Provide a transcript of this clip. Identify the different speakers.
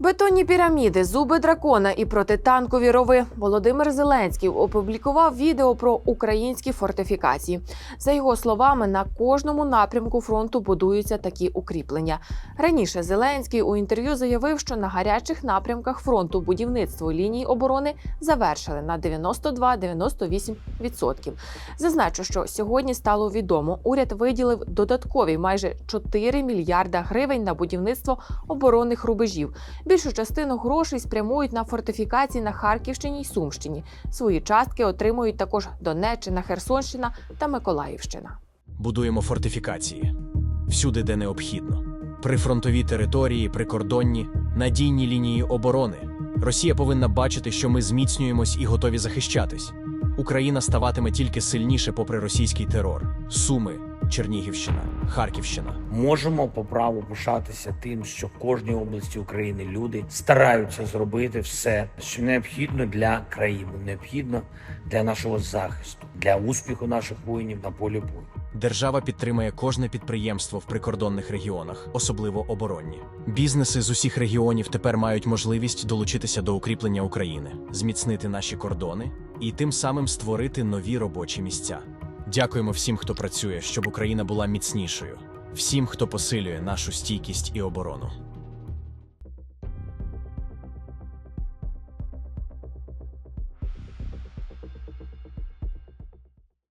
Speaker 1: Бетонні піраміди, зуби дракона і протитанкові рови. Володимир Зеленський опублікував відео про українські фортифікації. За його словами, на кожному напрямку фронту будуються такі укріплення. Раніше Зеленський у інтерв'ю заявив, що на гарячих напрямках фронту будівництво ліній оборони завершили на 92-98%. Зазначу, що сьогодні стало відомо, уряд виділив додаткові майже 4 мільярда гривень на будівництво оборонних рубежів. Більшу частину грошей спрямують на фортифікації на Харківщині й Сумщині. Свої частки отримують також Донеччина, Херсонщина та Миколаївщина.
Speaker 2: Будуємо фортифікації всюди, де необхідно. Прифронтові території, прикордонні, надійні лінії оборони. Росія повинна бачити, що ми зміцнюємось і готові захищатись. Україна ставатиме тільки сильніше попри російський терор. Суми, Чернігівщина, Харківщина.
Speaker 3: Можемо по праву пишатися тим, що в кожній області України люди стараються зробити все, що необхідно для країни, необхідно для нашого захисту, для успіху наших воїнів на полі бою.
Speaker 2: Держава підтримує кожне підприємство в прикордонних регіонах, особливо оборонні. Бізнеси з усіх регіонів тепер мають можливість долучитися до укріплення України, зміцнити наші кордони і тим самим створити нові робочі місця. Дякуємо всім, хто працює, щоб Україна була міцнішою, всім, хто посилює нашу стійкість і оборону.